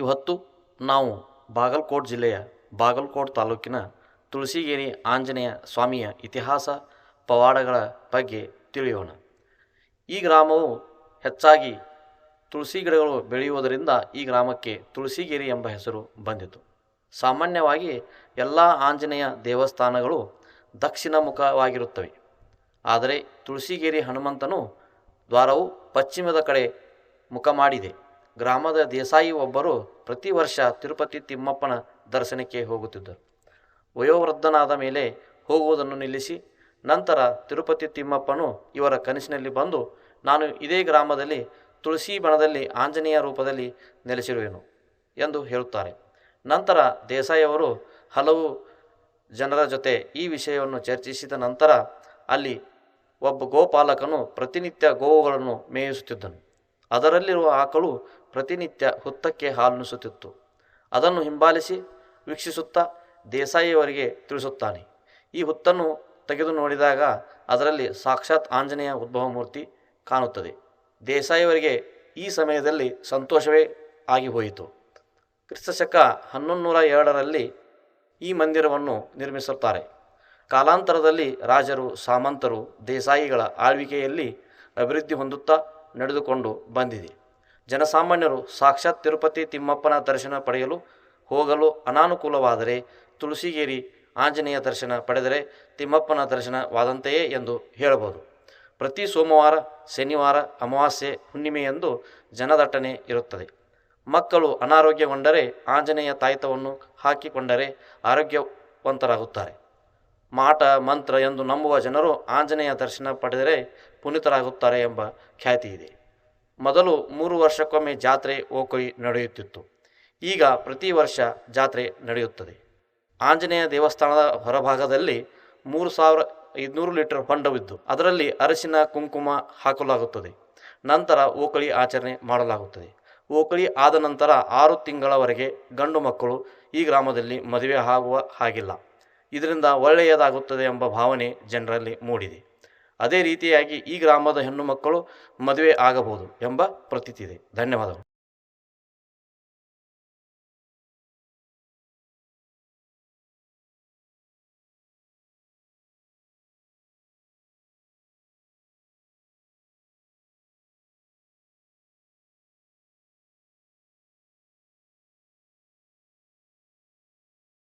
ಇವತ್ತು ನಾವು ಬಾಗಲಕೋಟೆ ಜಿಲ್ಲೆಯ ಬಾಗಲಕೋಟೆ ತಾಲೂಕಿನ ತುಳಸಿಗೇರಿ ಆಂಜನೇಯ ಸ್ವಾಮಿಯ ಇತಿಹಾಸ ಪವಾಡಗಳ ಬಗ್ಗೆ ತಿಳಿಯೋಣ. ಈ ಗ್ರಾಮವು ಹೆಚ್ಚಾಗಿ ತುಳಸಿ ಗಿಡಗಳು ಬೆಳೆಯುವುದರಿಂದ ಈ ಗ್ರಾಮಕ್ಕೆ ತುಳಸಿಗೇರಿ ಎಂಬ ಹೆಸರು ಬಂದಿತು. ಸಾಮಾನ್ಯವಾಗಿ ಎಲ್ಲ ಆಂಜನೇಯ ದೇವಸ್ಥಾನಗಳು ದಕ್ಷಿಣ ಮುಖವಾಗಿರುತ್ತವೆ. ಆದರೆ ತುಳಸಿಗೇರಿ ಹನುಮಂತನು ದ್ವಾರವು ಪಶ್ಚಿಮದ ಕಡೆ ಮುಖ ಮಾಡಿದೆ. ಗ್ರಾಮದ ದೇಸಾಯಿ ಒಬ್ಬರು ಪ್ರತಿ ವರ್ಷ ತಿರುಪತಿ ತಿಮ್ಮಪ್ಪನ ದರ್ಶನಕ್ಕೆ ಹೋಗುತ್ತಿದ್ದರು. ವಯೋವೃದ್ಧನಾದ ಮೇಲೆ ಹೋಗುವುದನ್ನು ನಿಲ್ಲಿಸಿ ನಂತರ ತಿರುಪತಿ ತಿಮ್ಮಪ್ಪನು ಇವರ ಕನಸಿನಲ್ಲಿ ಬಂದು, ನಾನು ಇದೇ ಗ್ರಾಮದಲ್ಲಿ ತುಳಸಿ ಬಣದಲ್ಲಿ ಆಂಜನೇಯ ರೂಪದಲ್ಲಿ ನೆಲೆಸಿರುವೆನು ಎಂದು ಹೇಳುತ್ತಾರೆ. ನಂತರ ದೇಸಾಯಿಯವರು ಹಲವು ಜನರ ಜೊತೆ ಈ ವಿಷಯವನ್ನು ಚರ್ಚಿಸಿದ ನಂತರ ಅಲ್ಲಿ ಒಬ್ಬ ಗೋಪಾಲಕನು ಪ್ರತಿನಿತ್ಯ ಗೋವುಗಳನ್ನು ಮೇಯಿಸುತ್ತಿದ್ದನು. ಅದರಲ್ಲಿರುವ ಆಕಳು ಪ್ರತಿನಿತ್ಯ ಹುತ್ತಕ್ಕೆ ಹಾಲುಣಿಸುತ್ತಿತ್ತು. ಅದನ್ನು ಹಿಂಬಾಲಿಸಿ ವೀಕ್ಷಿಸುತ್ತಾ ದೇಸಾಯಿಯವರಿಗೆ ತಿಳಿಸುತ್ತಾನೆ. ಈ ಹುತ್ತನ್ನು ತೆಗೆದು ನೋಡಿದಾಗ ಅದರಲ್ಲಿ ಸಾಕ್ಷಾತ್ ಆಂಜನೇಯ ಉದ್ಭವ ಮೂರ್ತಿ ಕಾಣುತ್ತದೆ. ದೇಸಾಯಿಯವರಿಗೆ ಈ ಸಮಯದಲ್ಲಿ ಸಂತೋಷವೇ ಆಗಿ ಹೋಯಿತು. ಕ್ರಿಸ್ತಶಕ ಹನ್ನೊಂದು ನೂರ ಎರಡರಲ್ಲಿ ಈ ಮಂದಿರವನ್ನು ನಿರ್ಮಿಸುತ್ತಾರೆ. ಕಾಲಾಂತರದಲ್ಲಿ ರಾಜರು, ಸಾಮಂತರು, ದೇಸಾಯಿಗಳ ಆಳ್ವಿಕೆಯಲ್ಲಿ ಅಭಿವೃದ್ಧಿ ಹೊಂದುತ್ತಾ ನಡೆದುಕೊಂಡು ಬಂದಿದೆ. ಜನಸಾಮಾನ್ಯರು ಸಾಕ್ಷಾತ್ ತಿರುಪತಿ ತಿಮ್ಮಪ್ಪನ ದರ್ಶನ ಪಡೆಯಲು ಹೋಗಲು ಅನಾನುಕೂಲವಾದರೆ ತುಳಸಿಗೇರಿ ಆಂಜನೇಯ ದರ್ಶನ ಪಡೆದರೆ ತಿಮ್ಮಪ್ಪನ ದರ್ಶನವಾದಂತೆಯೇ ಎಂದು ಹೇಳಬಹುದು. ಪ್ರತಿ ಸೋಮವಾರ, ಶನಿವಾರ, ಅಮಾವಾಸ್ಯೆ ಹುಣ್ಣಿಮೆಯಂದು ಜನದಟ್ಟಣೆ ಇರುತ್ತದೆ. ಮಕ್ಕಳು ಅನಾರೋಗ್ಯಗೊಂಡರೆ ಆಂಜನೇಯ ತಾಯ್ತವನ್ನು ಹಾಕಿಕೊಂಡರೆ ಆರೋಗ್ಯವಂತರಾಗುತ್ತಾರೆ. ಮಾಟ, ಮಂತ್ರ ಎಂದು ನಂಬುವ ಜನರು ಆಂಜನೇಯ ದರ್ಶನ ಪಡೆದರೆ ಪುನೀತರಾಗುತ್ತಾರೆ ಎಂಬ ಖ್ಯಾತಿ ಇದೆ. ಮೊದಲು ಮೂರು ವರ್ಷಕ್ಕೊಮ್ಮೆ ಜಾತ್ರೆ ಓಕಳಿ ನಡೆಯುತ್ತಿತ್ತು. ಈಗ ಪ್ರತಿ ವರ್ಷ ಜಾತ್ರೆ ನಡೆಯುತ್ತದೆ. ಆಂಜನೇಯ ದೇವಸ್ಥಾನದ ಹೊರಭಾಗದಲ್ಲಿ ಮೂರು ಸಾವಿರ ಐದುನೂರು ಲೀಟರ್ ಹೊಂಡವಿದ್ದು ಅದರಲ್ಲಿ ಅರಸಿನ ಕುಂಕುಮ ಹಾಕಲಾಗುತ್ತದೆ. ನಂತರ ಓಕಳಿ ಆಚರಣೆ ಮಾಡಲಾಗುತ್ತದೆ. ಓಕಳಿ ಆದ ನಂತರ ಆರು ತಿಂಗಳವರೆಗೆ ಗಂಡು ಮಕ್ಕಳು ಈ ಗ್ರಾಮದಲ್ಲಿ ಮದುವೆ ಆಗುವ ಹಾಗಿಲ್ಲ. ಇದರಿಂದ ಒಳ್ಳೆಯದಾಗುತ್ತದೆ ಎಂಬ ಭಾವನೆ ಜನರಲ್ಲಿ ಮೂಡಿದೆ. ಅದೇ ರೀತಿಯಾಗಿ ಈ ಗ್ರಾಮದ ಹೆಣ್ಣು ಮಕ್ಕಳು ಮದುವೆ ಆಗಬಹುದು ಎಂಬ ಪ್ರತೀತಿ ಇದೆ ಧನ್ಯವಾದಗಳು.